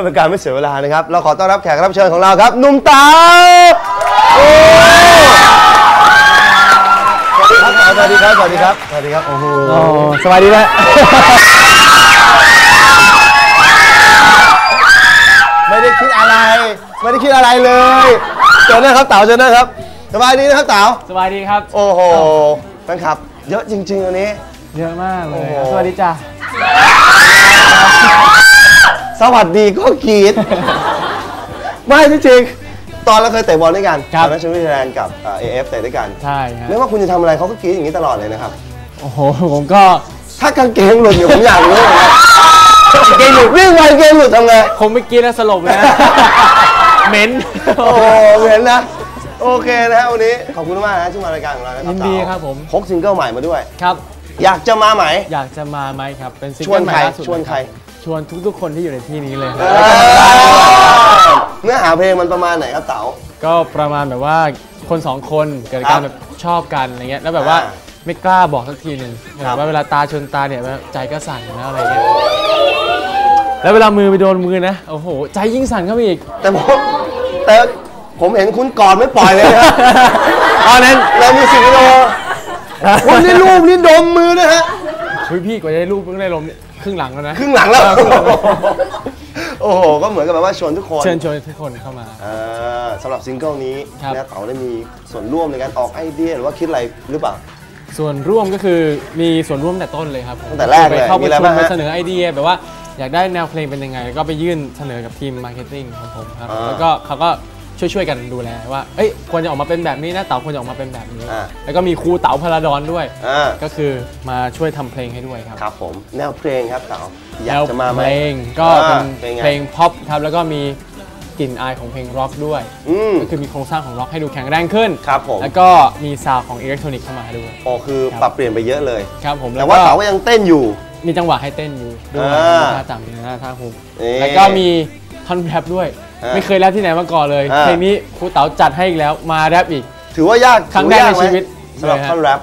พื่อเป็นการไม่เสียเวลานะครับ เราขอต้อนรับแขกรับเชิญของเราครับหนุ่มเต๋าโอ้สวัสดีครับ สวัสดีครับ สวัสดีครับสวัสดีครับโอ้โหโอ้สวัสดีแล้วไม่ได้คิดอะไร ไม่ได้คิดอะไรเลย เจอหน้าครับเต๋าเจอหน้าครับ สบายดีนะครับเต๋าสวัสดีครับ โอ้โหแฟนคลับ เยอะจริงๆอันนี้ เยอะมากเลยโอ้โหสวัสดีจ้ะ สวัสดีก็กรีดไม่จริงๆตอนเราเคยเตะบอลด้วยกันตอนนั้นชลบุรีแลนด์กับเอฟเตะด้วยกันใช่ฮะไม่ว่าคุณจะทำอะไรเขาก็กรีดอย่างนี้ตลอดเลยนะครับ โอ้โหผมก็ ถ้ากางเกงหลุดอยู่ผมอยากรู้เหมือนกันกางเกงหลุดวิ่งไปกางเกงหลุดทำไง คงไม่กินแล้วสลบเลยนะ เหม็น โอ้โหเห็นนะ โอเคนะฮะวันนี้ขอบคุณมากนะที่มารายการของเรานะครับยินดีครับผม พกซิงเกิลใหม่มาด้วย ครับ อยากจะมาไหม อยากจะมาไหมครับ เป็นซิงชวนเกิลใหม่ใครล่าสุดชวนใคร ชวนทุกๆคนที่อยู่ในที่นี้เลยครับเออเนื้อหาเพลงมันประมาณไหนครับเต๋า ก็ประมาณแบบว่าคนสองคนเกิดครัการบแบบชอบกันอะไรเงี้ยแล้วแบบว่าอ่าไม่กล้าบอกสักทีหนึ่งครัแบบบว่าเวลาตาชนตาเนี่ยแบบใจก็สั่นนะอะไรเงี้ยแล้วเวลามือไปโดนมือนะโอ้โห ใจยิ่งสั่นเข้าไปอีก แต่ผมแต่ผมเห็นคุณกอดไม่ปล่อยเลยนะตอนนั้นเรามีสิงโตคุณนี่รูปนี่ดมมือด้วยฮะเฮ้ยพี่กว่าจะได้รูปเพิ่งได้ลมเนี่ย ครึ่งหลังแล้วนะ ครึ่งหลังแล้ว โอ้โห ก็เหมือนกับแบบว่าชวนทุกคน เชิญชวนทุกคนเข้ามา อ่าสำหรับซิงเกิลนี้ครับ นะเต๋าได้มีส่วนร่วมในการออกไอเดียหรือว่าคิดอะไรหรือเปล่า ส่วนร่วมก็คือมีส่วนร่วมแต่ต้นเลยครับผมตั้งแต่แรกเลยไปเข้ามีประอะไรชุมบ้างไปฮะเสนอไอเดียแบบว่าอยากได้แนวเพลงเป็นยังไง ก็ไปยื่นเสนอกับทีมมาร์เก็ตติ้งของผมครับอ่าแล้วก็เขาก็ ช่วยๆกันดูแลว่าเอ้ยควรจะออกมาเป็นแบบนี้นะเต๋าควรจะออกมาเป็นแบบนี้ อ่า แล้วก็มีครูเต๋าพาราดอนด้วย อ่าก็คือมาช่วยทำเพลงให้ด้วยครับครับผมแนวเพลงครับเต๋าอยากแล้วจะมาไหมเพลงก็เป็นอ่าเป็นไงเพลงพ็อปครับแล้วก็มีกลิ่นอายของเพลงร็อกด้วย อืม ก็คือมีโครงสร้างของร็อกให้ดูแข็งแรงขึ้น ครับผม แล้วก็มีซาวด์ของอิเล็กทรอนิกส์เข้ามาด้วย โอ้คือครับ ปรับเปลี่ยนไปเยอะเลย ครับผมแต่ว่าเต๋าก็ยังเต้นอยู่ มีจังหวะให้เต้นอยู่ด้วยอ่ามีท่าจำมีท่าท่าฮุกนี่แล้วก็มีท่อนแรปด้วยอ่า ไม่เคยแรปที่ไหนมาก่อนเลยอ่าเพลงนี้ครูเต๋าจัดให้อีกแล้วมาแรปอีก ถือว่ายากครั้งแรกถือว่าในชีวิตสำหรับเลยฮะท่อนแรป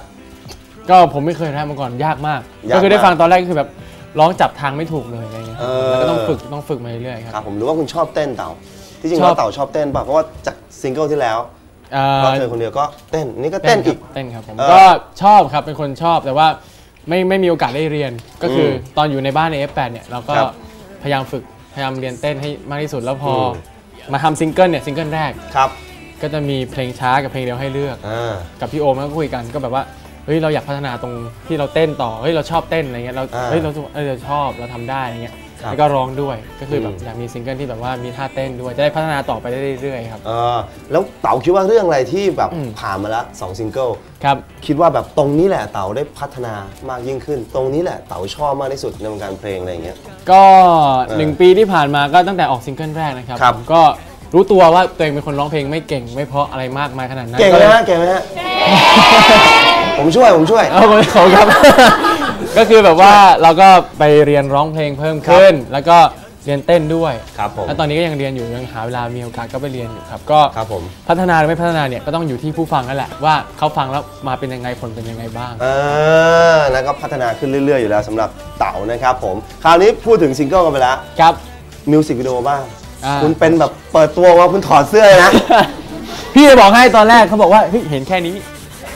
ก็ผมไม่เคยแรปมาก่อนยากมากยากก็คือได้มากฟังตอนแรกก็คือแบบร้องจับทางไม่ถูกเลยอะไรเงี้ยเออแล้วก็ต้องฝึกต้องฝึกมาเรื่อยๆคครัรับบผมหรือว่าคุณชอบเต้นเต๋าที่จริงชแล้อบวเต๋าชอบเต้นป่ะเพราะว่าจากซิงเกิลที่แล้วเอ่อก็เธอคนเดียวก็เต้นนี่ก็เต้นอีกครับเต้นครับผมเออก็ชอบครับเป็นคนชอบแต่ว่าไม่ไม่มีโอกาสได้เรียน ก็คืออมตอนอยู่ในบ้านใน F8 เนี่ยเราก็ครับพยายามฝึกพ ยายามเรียนเต้นให้มากที่สุดแล้วพออมมาทำซิงเกิลเนี่ยซิงเกิลแรก ครับก็จะมีเพลงช้ากับเพลงเดียวให้เลือก อ่า กับพี่โอมก็คุยกันก็แบบว่าเฮ้ยเราอยากพัฒนาตรงที่เราเต้นต่อเฮ้ยเราชอบเต้นอะไรเงี้ยเราอ่า เฮ้ยเราเออเราชอบเราทำได้อะไรเงี้ยครับ แล้วก็ร้องด้วยก็คือแบบอืมอยากมีซิงเกิลที่แบบว่ามีท่าเต้นด้วยจะได้พัฒนาต่อไปได้เรื่อยๆครับเออแล้วเต๋าคิดว่าเรื่องอะไรที่แบบอืมผ่านมาแล้วสองซิงเกิลครับคิดว่าแบบตรงนี้แหละเต๋าได้พัฒนามากยิ่งขึ้น ตรงนี้แหละเต๋าชอบมากที่สุดในวงการเพลงอะไรอย่างเงี้ยก็เออหนึ่งปีที่ผ่านมาก็ตั้งแต่ออกซิงเกิลแรกนะครับครับผมก็รู้ตัวว่าตัวเองเป็นคนร้องเพลงไม่เก่งไม่เพราะอะไรมากมายขนาดนั้นเก่งไหมฮะเก่งไหมฮะผมช่วยผมช่วยเอาคนเขาครับ ก็คือแบบว่าเราก็ไปเรียนร้องเพลงเพิ่มขึ้น แล้วก็เรียนเต้นด้วยครับผมแล้วตอนนี้ก็ยังเรียนอยู่ยังหาเวลามีโอกาสก็ไปเรียนอยู่ครับ ก็ครับผมพัฒนาหรือไม่พัฒนาเนี่ยก็ต้องอยู่ที่ผู้ฟังนั่นแหละว่าเขาฟังแล้วมาเป็นยังไงผลเป็นยังไงบ้างเออแล้วก็พัฒนาขึ้นเรื่อย ๆ อยู่แล้วสำหรับเต๋านะครับผมคราวนี้พูดถึงซิงเกิลกันไปแล้วครับมิวสิกวิดีโอบ้างอ่า คุณเป็นแบบเปิดตัวว่าคุณถอดเสื้อเลยนะ พี่จะบอกให้ตอนแรกเขาบอกว่าเฮ้ยเห็นแค่นี้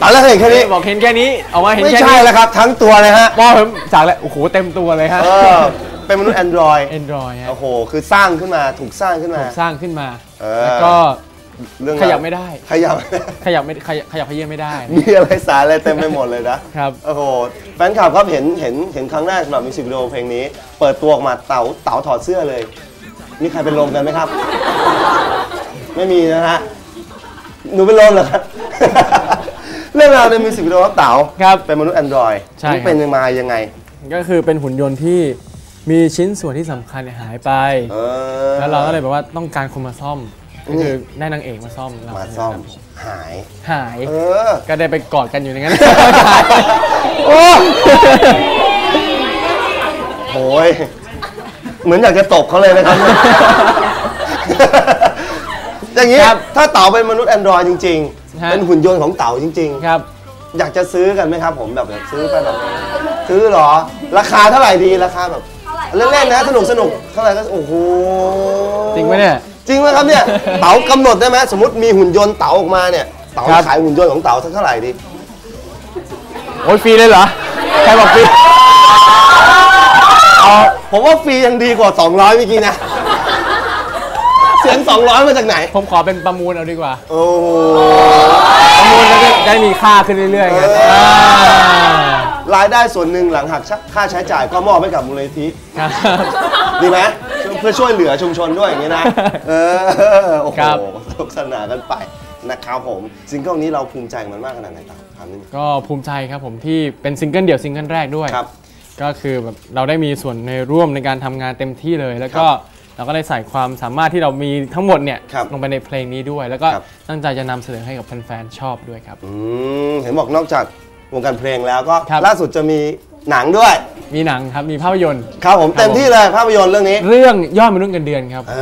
ตอนแรกเห็นแค่นี้บอกเห็นแค่นี้ออกมาเห็นไม่แค่ใช่นี้แล้วครับ ทั้งตัวเลยฮะมองผมจากแล้วโอ้โหเต็มตัวเลยฮะเออเป็นมนุษย์ Android Android ฮะโอ้โหคือสร้างขึ้นมาถูกสร้างขึ้นมาถูกสร้างขึ้นมาเออ แล้วก็เรื่องขยับไม่ได้ ขยับ ขยับไม่ขยับขยับขยื่นไม่ได้ มีอะไรสารอะไรเต็มไปหมดเลยนะครับ โอ้โหแฟนคลับครับเห็นเห็นเห็นครั้งแรกสำหรับมิวสิกวิดีโอเพลงนี้ เปิดตัวออกมาเต๋าเต๋าถอดเสื้อเลย มีใครเป็นลมกันไหมครับ ไม่มีนะฮะหนูเป็นลมเหรอครับ เรื่องราวในมิวสิกวิดีโอของเต๋าครับเป็นมนุษย์ Android ใช่ครับนี่เป็นมายังไง ก็คือเป็นหุ่นยนต์ที่มีชิ้นส่วนที่สำคัญเนี่ยหายไป เออแล้วเราก็เลยแบบว่าต้องการคนมาซ่อมก็คือได้นางเอกมาซ่อมเรามาซ่อม หาย หาย เออ ก็ได้ไปกอดกันอยู่ในนั้น โอ้โหยเหมือนอยากจะตบเขาเลยนะครับ อย่างนี้ครับถ้าเต๋าเป็นมนุษย์ Android จริง ฮะๆเป็นหุ่นยนต์ของเต๋าจริงครับๆอยากจะซื้อกันไหมครับผมแบบซื้อไปแบบ ซื้อเหรอ ราคาเท่าไหร่ดีราคาแบบเท่าไหร่เล่นๆนะสนุกสนุกเท่าไหร่ก็โอ้โหจริงไหมเนี่ย จริงไหมครับเนี่ย เต๋ากำหนดได้ไหมสมมติมีหุ่นยนต์เต๋าออกมาเนี่ยเต๋าครับ ขายหุ่นยนต์ของเต๋าสักเท่าไหร่ดีโอ้ยฟรีเลยเหรอ ใครบอกฟรี เอาผมว่าฟรียังดีกว่า 200เมื่อกี้นะ เสียง 200 มาจากไหน ผมขอเป็นประมูลเอาดีกว่า โอ้โหประมูลแล้วก็ได้มีค่าขึ้นเรื่อยๆไงเอออ่ารายได้ส่วนหนึ่งหลังหักค่าใช้จ่ายก็มอบให้กับมูลนิธิครับดีไหมเพื่อช่วยเหลือชุมชนด้วยอย่างนี้นะ เออ โอ้โหครับสนุกสนานกันไปนะครับผมซิงเกิลนี้เราภูมิใจกับมันมากขนาดไหนครับถามนิดนึงก็ภูมิใจครับผมที่เป็นซิงเกิลเดี่ยวซิงเกิลแรกด้วยครับก็คือแบบเราได้มีส่วนในร่วมในการทำงานเต็มที่เลย แล้วก็ เราก็ได้ใส่ความสามารถที่เรามีทั้งหมดเนี่ยครับลงไปในเพลงนี้ด้วย แล้วก็ครับ ตั้งใจจะนำเสนอให้กับแฟนๆชอบด้วยครับ อืมเห็นบอกนอกจากวงการเพลงแล้วก็ครับ ล่าสุดจะมีหนังด้วย มีหนังครับมีภาพยนตร์ครับผมครับเต็มที่เลยภาพยนตร์เรื่องนี้เรื่องยอดมนุษย์เงินเดือนครับ เอ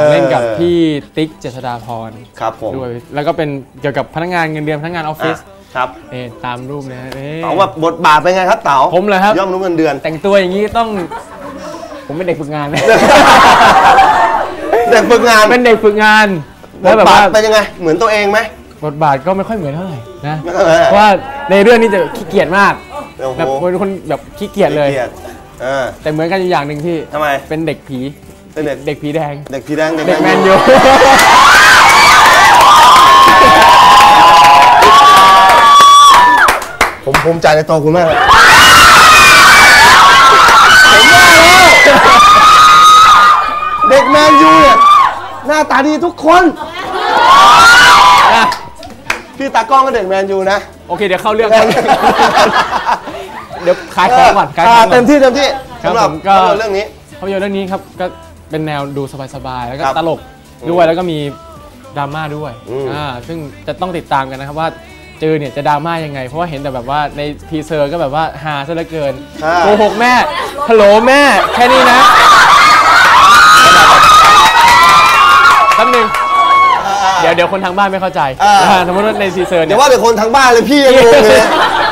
อเล่นกับพี่ติ๊กเจษฎาพรครับผมด้วยแล้วก็เป็นเกี่ยวกับพนักงานเงินเดือนพนักงานออฟฟิศอะครับเอ่ตามรูปนะฮะนี่เต๋าว่าบทบาทเป็นไงครับเต๋าผมเหรอครับ ย่อมรู้เงินเดือน แต่งตัวอย่างนี้ต้อง ผมเป็นเด็กฝึกงาน เด็กฝึกงานเป็นเด็กฝึกงานบแล้วทแบบบาว่าทเป็นยังไง เหมือนตัวเองไหมบทบาทก็ไม่ค่อยเหมือนเท่าไหร่นะไม่ค่อยเหมือนเพราะว่าในเรื่องนี้จะขี้เกียจมากโอ้โหแบบเป็นคนแบบขี้เกียจเลยกดเออแต่เหมือนกันอยู่อย่างหนึ่งที่ทำไมเป็นเด็กผีเป็นเด็กเด็กผีแดง เด็กผีแดงเด็กเด็กแมนยูยูผมภูมิใจในตัวคุณมากเลยผมว่าแล้วเด็ก แมนยูเนี่ยหน้าตาดีทุกคนพี่ตากล้องก็เด็กแมนยูนะโอเคเดี๋ยวเข้าเรื่องกันเดี๋ยวขายของก่อนขายของอ่าก่อนเต็มที่เต็มที่ครับสำหรับผมก็ภาพยนตร์เรื่องนี้ภาพยนตร์เรื่องนี้ครับก็เป็นแนวดูสบายๆแล้วก็ครับตลกด้วยแล้วก็มีดราม่าด้วยอืมอ่าซึ่งจะต้องติดตามกันนะครับว่าเจอเนี่ยจะดราม่ายังไง เพราะว่าเห็นแต่แบบว่าในทีเซอร์ก็แบบว่าฮาซะเหลือเกินอ่าโกหกแม่ฮัลโหลแม่แค่นี้นะ แป๊บนึงเดี๋ยวเดี๋ยวคนทางบ้านไม่เข้าใจอ่า อ่าสมมติว่าในทีเซอร์เดี๋เนี่ยวยว่าแต่คนทางบ้านเลยพี่ยังงงเลย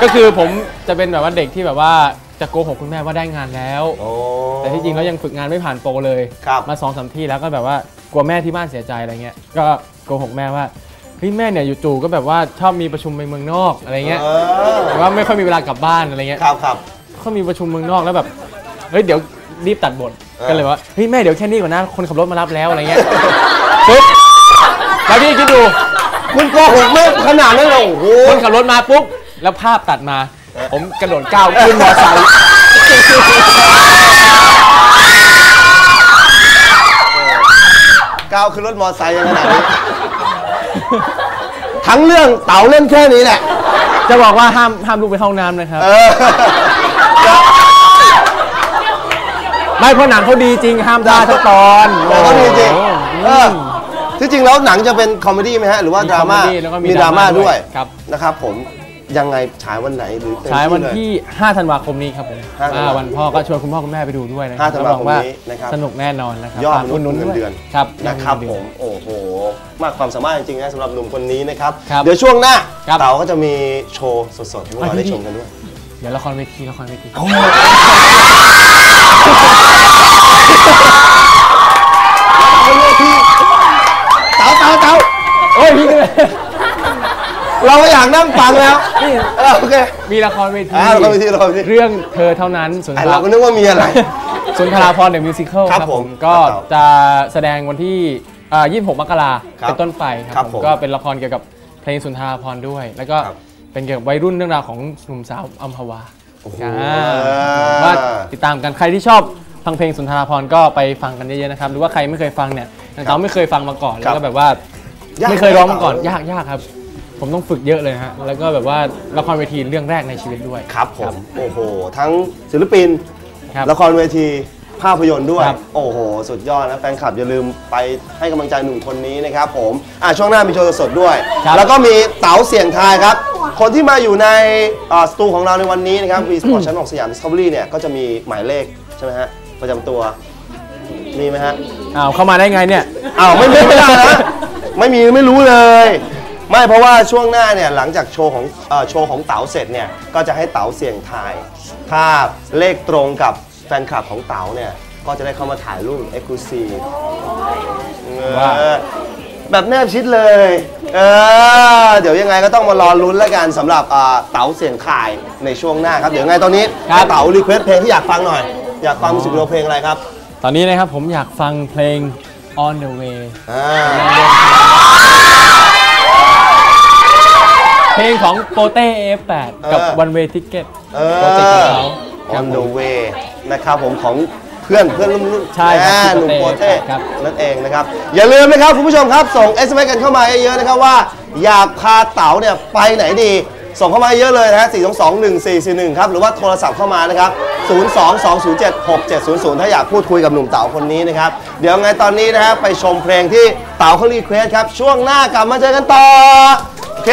ก็คือผมจะเป็นแบบว่าเด็กที่แบบว่าจะโกหกคุณแม่ว่าได้งานแล้วโอ้แต่ที่จริงแล้วยังฝึกงานไม่ผ่านโปรเลยครับ มาสองสามที่แล้วก็แบบว่ากลัวแม่ที่บ้านเสียใจอะไรเงี้ยก็โกหกแม่ว่าเฮ้ยแม่เนี่ยอยู่จู่ก็แบบว่าชอบมีประชุมไปเมืองนอกอะไรเงี้ยเออแต่ว่าไม่ค่อยมีเวลากลับบ้านอะไรเงี้ยครับครับ เขามีประชุมเมืองนอกแล้วแบบเฮ้ยเดี๋ยว รีบตัดบทเออก็เลยว่าเฮ้ยแม่เดี๋ยวแค่นี้ก่อนนะคนขับรถมารับแล้วอะไรเงี้ยปุ๊บแล้วพี่คิดดูคุณโกหกไม่ขนาดนั้นเลยโอ้โหคนขับรถมาปุ๊บแล้วภาพตัดมา ผมกระโดดก้าวขึ้นมอเตอร์ไซค์ก้าวขึ้นรถมอไซค์ยังขนาดนี้ทั้งเรื่องเต๋าเล่นแค่นี้แหละ จะบอกว่าห้ามห้ามลูกไปเข้าห้องน้ำนะครับเออ ไม่เพราะหนังเขาดีจริงห้ามพลาดทุกตอนหนังเขาดีจริงโอ้โหเออที่จริงแล้วหนังจะเป็นคอมเมดี้ไหมฮะหรือว่าดราม่าคอมเมดี้แล้วก็มีดราม่าดราม่าด้วยครับนะครับผมยังไงฉายวันไหนหรือเต็มฉายวันเลยที่ 5 ธันวาคมนี้ครับผม5ธันวาคมอ่าวันพ่อก็ชวนคุณพ่อคุณแม่ไปดูด้วยนะครั5ธันวาคมรับรองว่านี้นะครับสนุกแน่นอนนะครับยอดฝากอุดหนุนเงินด้วยเดือนครับนะครับยอดผเงินมโอ้โห มากความสามารถจริงๆนะสำหรับหนุ่มคนนี้นะครับครับเดี๋ยวช่วงหน้าครับเต๋าก็จะมีโชว์สดๆให้พวกเราอะได้พี่ชมกันด้วย เดี๋ยวละครเวทีละครเวที เต๋าเต๋าเต๋า โอ้ยพี่เหนื่อย เราก็อยากนั่งฟังแล้วนี่เออโอเค มีละครเวทีอ่าละครเวทีละครเวที เรื่องเธอเท่านั้นสุนไอทราเราก็นึกว่ามีอะไร สุนทราพรเดอะมิวสิควลครับผมก็ครับจะแสดงวันที่อ่า26 มกราครับเป็นต้นไปคครัรับบผมก็เป็นละครเกี่ยวกับเพลงสุนทราพรณ์ด้วย แล้วก็ครับ เป็นเกี่ยวกับวัยรุ่นเรื่องราวของหนุ่มสาวอัมพวา โอ้โหอ่าว่าติดตามกันใครที่ชอบฟังเพลงสุนทราพรณ์ก็ไปฟังกันเยอะๆนะครับหรือว่าใครไม่เคยฟังเนี่ยอย่างเต๋าไม่เคยฟังมาก่อนแล้วก็แบบว่าไม่เคยร้องมาก่อนยากยากครับ ผมต้องฝึกเยอะเลยฮะ แล้วก็แบบว่าละครเวทีเรื่องแรกในชีวิตด้วย ครับผม โอ้โห ทั้งศิลปิน ครับละครเวทีภาพยนตร์ด้วย ครับ โอ้โห สุดยอดนะแฟนคลับอย่าลืมไปให้กำลังใจหนุ่มคนนี้นะครับผม อะช่วงหน้ามีโชว์สดๆด้วย ครับ แล้วก็มีเต๋าเสียงทายครับ คนที่มาอยู่ในอ่าสตูของเราในวันนี้นะครับวีสปอร์ตชั้น6สยาม Discovery เนี่ย ก็จะมีหมายเลขใช่ไหมฮะประจำตัวมีไหมฮะ อ้าวเข้ามาได้ไงเนี่ย อ้าวไม่ไม่ไม่ได้นะไม่มีไม่รู้เลย ไม่เพราะว่าช่วงหน้าเนี่ยหลังจากโชว์ของเอ่อโชว์ของเต๋าเสร็จเนี่ยก็จะให้เต๋าเสี่ยงทาย ถ้าเลขตรงกับแฟนคลับของเต๋าเนี่ยก็จะได้เข้ามาถ่ายรูปเอ็กซ์คลูซีฟว่าแบบแนบชิดเลยเออเดี๋ยวยังไงก็ต้องมารอลุ้นแล้วกันสำหรับอ่าเต๋าเสียงขายในช่วงหน้าครับ เดี๋ยวยังไงตอนนี้ครับเต๋ารีเควสเพลงที่อยากฟังหน่อย อยากฟังมิวสิกวิดีโอเพลงอะไรครับตอนนี้นะครับผมอยากฟังเพลง On the Way อ่า เพลงของโปเต้ F8 กับ One Way Ticket เอโปรเจกต์ของเขา On the way นะครับผมของเพื่อนเพื่อนรุ่นรุ่นใช่ครับอ่าพี่หนุ่มโปโปเต้เต้ครับ นั่นเองนะครับ อย่าลืมนะครับคุณผู้ชมครับ ส่ง SMS กันเข้ามาเยอะๆนะครับว่า อยากพาเต๋าเนี่ยไปไหนดี ส่งเข้ามาเยอะเลยนะฮะ4 2 2 1 4 4 1ครับหรือว่าโทรศัพท์เข้ามานะครับ 0 2 2 0 7 6 7 0 0 ถ้าอยากพูดคุยกับหนุ่มเต๋าคนนี้นะครับ เดี๋ยวไงตอนนี้นะฮะไปชมเพลงที่เต๋าเขารีเควสครับช่วงหน้ากลับมาเจอกันต่อโอ เค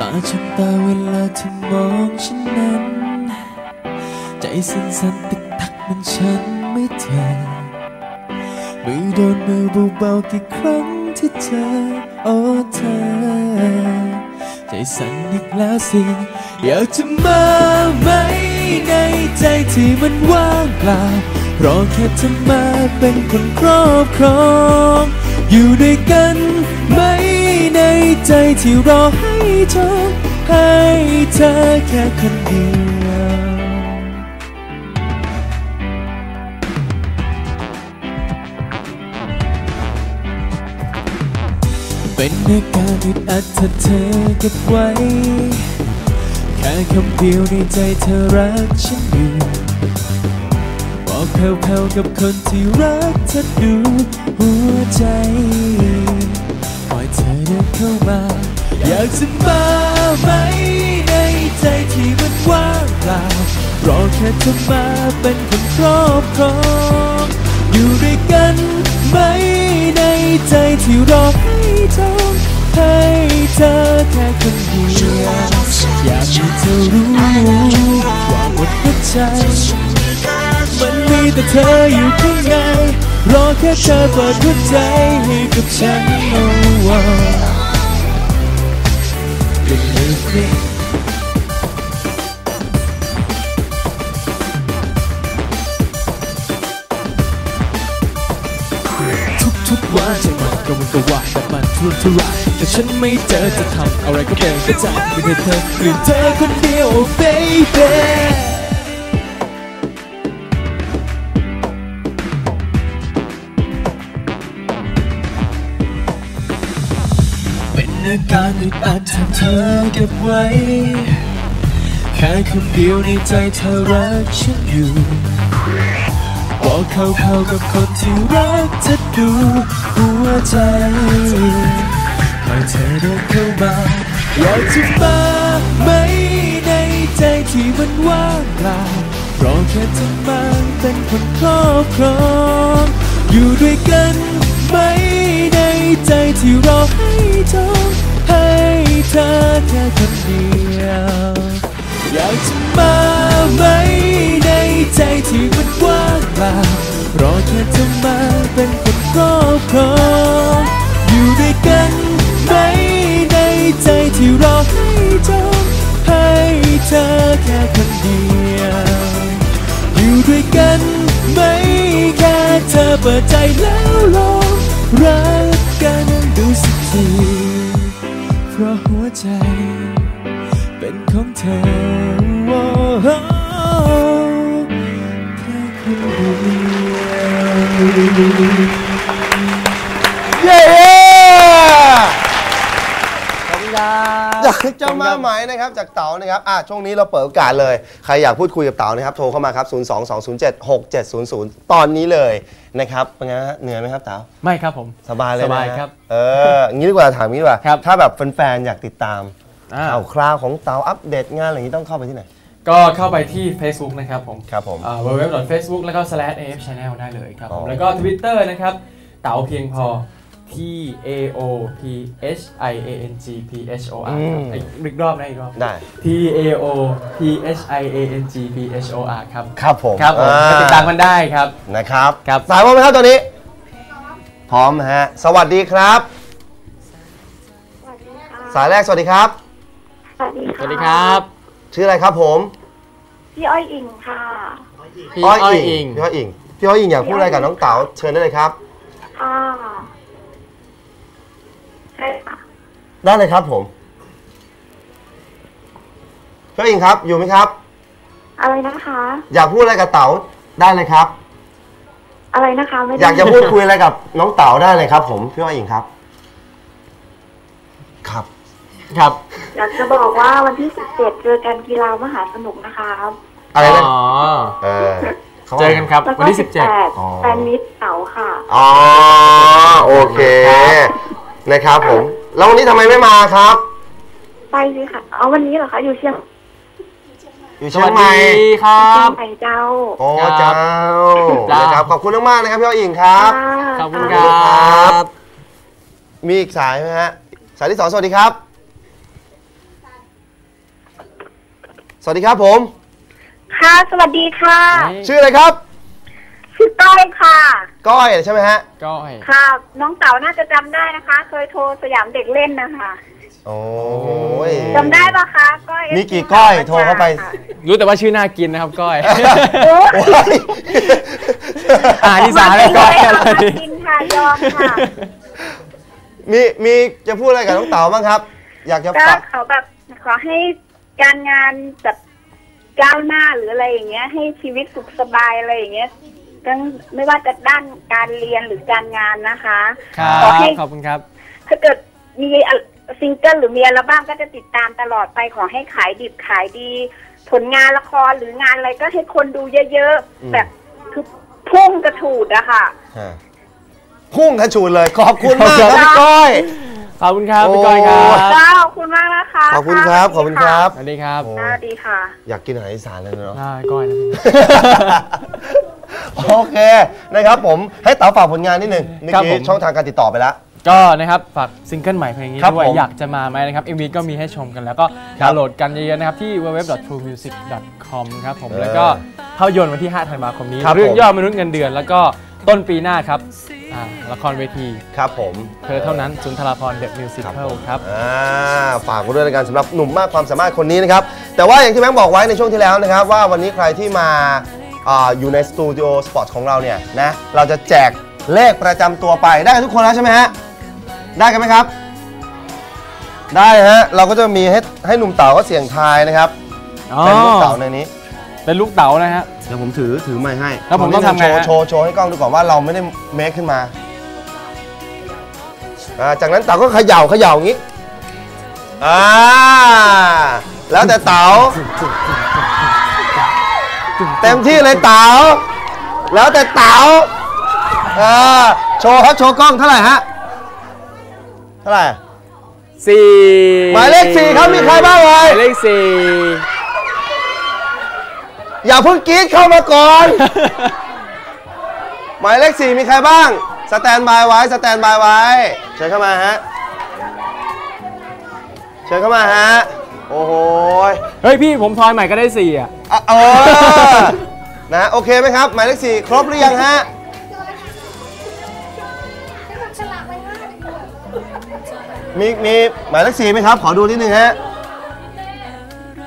ตาฉันตาเวลาเธอมองฉันนั้น ใจสั่นสั่นๆตึกตักมันฉันไม่เธอ มือโดนมือเบาๆกี่ครั้งที่เธอโอ้เธอ ใจสั่นอีกแล้วสิ อยากจะมาไหมในใจที่มันว่างเปล่า รอแค่เธอมาเป็นคนครอบครอง อยู่ด้วยกันไหมในใจที่รอให้เธอให้เธอแค่คนเดียว เป็นอาการอึดอัดถ้าเธอเก็บไว้ แค่คำเดียวในใจเธอรักฉันอยู่ บอกแผ่วๆกับคนที่รักเธอดูหัวใจปล่อยเธอเดินเข้ามา อยากจะมาไหมในใจที่มันว่างเปล่ารอแค่เธอมาเป็นคนครอบครอง อยู่ด้วยกันไหมในใจที่รอ ให้เธอให้เธอแค่คนเดียวอยากให้เธอรู้ว่าหมดหัวใจมันมีแต่เธออยู่ข้างในรอแค่เธอเปิดหัวใจให้กับฉันเอาไว้เป็นเรื่องทุกๆวันใจมันกระวนกระวา ยแต่มันทุรนทุรายแต่ฉันไม่เจอจะทำอะไรก็เป็นกระจายมีแต่เธอหรือเธอคนเดียว baby เป็นอาการอึดอัดถ้าเธอเก็บไว้ แค่คำเดียวในใจเธอรักฉันอยู่ บอกเขาเขาๆกับคนที่รักเธอดูหัวใจคอยเธอเดินเข้ามาอยากจะมาไหมในใจที่มันว่างเปล่ารอแค่เธอมาเป็นคนครอบครองอยู่ด้วยกันไหมในใจที่รอให้เธอให้ เปล่ารอแค่เธอมาเป็นคนครอบครองอยู่ด้วยกันไหมในใจที่รอให้เธอให้เธอแค่คนเดียว อยู่ด้วยกันไหมแค่เธอเปิดใจแล้วลองรักกันดูสักทีเพราะหัวใจเป็นของเธอ เย้ขอบคุณครับอยากให้เจ้ามาไหมนะครับจากเต๋านะครับอะช่วงนี้เราเปิดโอกาสเลย ใครอยากพูดคุยกับเต๋านะครับ โทรเข้ามาครับ 0 2 2 0 7 6 7 0 0 ตอนนี้เลยนะครับเป็นไงฮะเหนื่อยไหมครับเต๋าไม่ครับผม สบายเลยนะสบายครับ เอองี้ดีกว่าถามงี้ดีกว่าครับถ้าแบบแฟนๆอยากติดตามอ่า ข่าวคราวของเต๋าอัปเดตงานอะไรอย่างนี้ต้องเข้าไปที่ไหน ก็เข้าไปที่ Facebook นะครับผมครับผมเ www.facebook แล้วก็ slash af channel ได้เลยครับผอ๋มอแล้วก็ Twitter นะครับเต๋าเพียงพอ T T A O P H I A N G P H O R อืคมรับอีกรอบนะอีกรอบ ได้ T A O P H I A N G P H O R ครับ ครับผม ครับผมอ่ไปติดตามกันได้ครับ นะครับครับสายพร้อมไหมครับตอนนี้ พร้อมนะฮะ สวัสดีครับสวัสดีค่ะสายแรกสวัสดีครับ สวัสดีสค่ะวัสดีครับ ชื่ออะไรครับผมพี่อ้อยอิงค่ะ พี่อ้อยอิงพี่อ้อยอิงพี่อ้อยอิงอยากพูดอะไรกับน้องเต๋าเชิญได้เลยครับค่ะใช่ค่ะได้เลยครับผมพี่อ้อยอิงครับ อยู่ไหมครับ อะไรนะคะ อยากพูดอะไรกับเต๋าได้เลยครับ อะไรนะคะไม่ได้อยากจะพูดคุยอะไรกับน้องเต๋าได้เลยครับ ผมพี่อ้อยอิงครับครับ ครับ อยากจะบอกว่าวันที่ 17 เจอกันกีฬามหาสนุกนะคะอะไรนะอ๋อเออขาเจอกันครับ แล้ววันก็ที่อ๋อ18แฟนมิตรเต๋าค่ะ อ๋อโอเคนะครับผม แล้ววันนี้ทำไมไม่มาครับ ไปสิค่ะ เอาวันนี้เหรอคะ อยู่เชียงอยู่17สเชียวังสใหม่ดีครับใหม่เจ้าโอ้ครับเจ้าจ้าน นะครับขอบคุณมากๆนะครับพี่อ้อยอิงครับขอบคุณะครับ มีอีกสายไหมฮะ สายที่สองสวัสดีครับ สวัสดีครับผม ค่ะ สวัสดีค่ะ ชื่ออะไรครับ ชื่อก้อยค่ะ ก้อยใช่ไหมฮะ ก้อยค่ะ น้องเต๋าน่าจะจำได้นะคะ เคยโทรสยามเด็กเล่นนะคะโอ้ยจำได้ปะคะก้อยมีกี่ก้อยโทรเข้าไปค่ะรู้แต่ว่าชื่อน่ากินนะครับก้อยโอ้ยโอ้ยอ่าที่สามเลยก้อยอะไรมากินค่ะยอมค่ะ มีมีจะพูดอะไรกับน้องเต๋าบ้างครับ อยากจะก็ฝากเขาแบบขอให้ การงานแบบก้าวหน้าหรืออะไรอย่างเงี้ย ให้ชีวิตสุขสบายอะไรอย่างเงี้ยทั้งไม่ว่าจะด้านการเรียนหรือการงานนะคะครับขอให้ขอบคุณครับ ถ้าเกิดมีซิงเกิลหรือมีอัลบั้มก็จะติดตามตลอดไปขอให้ขายดิบขายดี ผลงานละครหรืองานอะไรก็ให้คนดูเยอะๆ แบบคือพุ่งกระถูดอะค่ะฮะพุ่งกระฉูดเลยขอบคุณมากครับพี่ก้อย ขอบคุณครับโอ้พี่ก้อยครับก็ขอบคุณมากนะคะขอบคุณครับ ขอบคุณครับสวัสดีครับโอ้สวัสดีค่ะ อยากกินอาหารอีสานเลยเนาะ ได้ก้อยนะพี่ โอเคนะครับผมให้เต๋าฝากผลงานนิดหนึ่งเมื่อครับกี้ผม ช่องทางการติดต่อไปแล้ว ก็นะครับฝากซิงเกิลใหม่เพลงนี้ครับด้วยผมอยากจะมาไหมนะครับ MV ก็มีให้ชมกันแล้วก็ครับดาวน์โหลดกันเยอะๆนะครับ ที่ www.truemusic.com ครับผม เออแล้วก็ภาพยนตร์วันที่ 5 ธันวาคมนี้ ครับเรื่องผมย่อมนุษย์เงินเดือน แล้วก็ต้นปีหน้าครับอ่า ละครเวทีครับผมเธอเท่านั้นสุนทรภรณ์เดอะมิวสิคลครับอ่าฝากไว้ด้วยในการสำหรับหนุ่มมากความสามารถคนนี้นะครับ แต่ว่าอย่างที่แบงค์บอกไว้ในช่วงที่แล้วนะครับ ว่าวันนี้ใครที่มาอาอยู่ในสตูดิโอสปอร์ตของเราเนี่ยนะเราจะแจกเลขประจำตัวไปได้กันทุกคนแล้วใช่ไหมฮะได้กันไหมครับ ได้ฮะเราก็จะมีให้ให้หนุ่มเต๋าก็เสี่ยงทายนะครับเป็นลูกเต๋าในนี้ เป็นลูกเต๋านะฮะ เดี๋ยวผมถือถือไม้ให้แล้วผมต้องทำไงโชว์ฮะ โชว์โชว์ให้กล้องดูก่อนว่าเราไม่ได้เมคขึ้นมาอ่าจากนั้นเต๋าก็เขย่าเขย่าอย่างนี้อ่าแล้วแต่เต๋าเต็มที่เลยเต๋าแล้วแต่เต๋าอ่าโชว์ครับโชว์กล้องเท่าไหร่ฮะเท่าไหร่สี่หมายเลขสี่ครับมีใครบ้างเลหมายยเลขสี่ อย่าเพิ่งกรีดเข้ามาก่อน หมายเลขสี่มีใครบ้าง สแตนบายไว้ สแตนบายไว้ เชิญเข้ามาฮะ เชิญเข้ามาฮะ โอ้โหยเฮ้ยพี่ผมทอยใหม่ก็ได้สี่อะ อะเออ นะ โอเคไหมครับ หมายเลขสี่ครบหรือยังฮะ มีมีหมายเลขสี่ไหมครับ ขอดูนิดนึงฮะ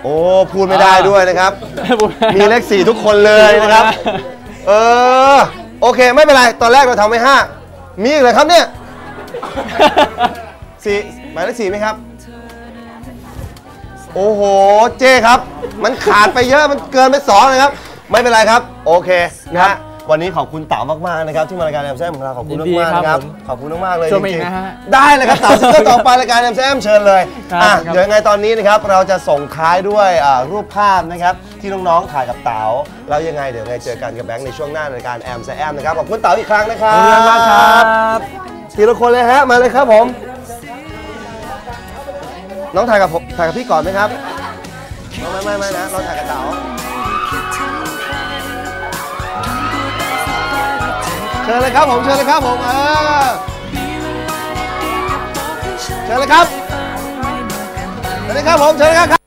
โอ้ พูดไม่ได้ด้วยนะครับ มีเลขสี่ทุกคนเลยนะครับ เออ โอเค ไม่เป็นไร ตอนแรกเราทำไว้ห้ามีอีกเลยครับเนี่ยสี่หมายเลขสี่ไหมครับ โอ้โห เจ้ครับ มันขาดไปเยอะ มันเกินไปสองเลยครับ ไม่เป็นไรครับ โอเคนะฮะ วันนี้ขอบคุณเต๋ามากๆนะครับที่มารายการแอมแซมของเราขอบคุณยินดีมากๆนะครับ ครับผมขอบคุณมากๆเลยชมอีกจริงๆนะฮะได้เลยครับเต๋าซิงเกิลต่อไปรายการแอมแซมเชิญเลยครับอะครับ เดี๋ยวยังไงตอนนี้นะครับเราจะส่งท้ายด้วยอ่ารูปภาพนะครับที่น้องๆถ่ายกับเต๋าแล้วยังไงเดี๋ยวยังไงเจอกันกับแบงค์ในช่วงหน้ารายการแอมแซมนะครับขอบคุณเต๋าอีกครั้งนะครัขบอบคุณมากครับ ทีละคนเลยฮะ มาเลยครับผม น้องถ่ายกับผมถ่ายกับพี่ก่อนไหมครับ ไม่ไม่ไม่นะ น้องถ่ายกับเต๋า เชิญเลยครับผมเชิญเลยครับผมเออเชิญเลยครับเชิญเลยครับผมเชิญเลยครับ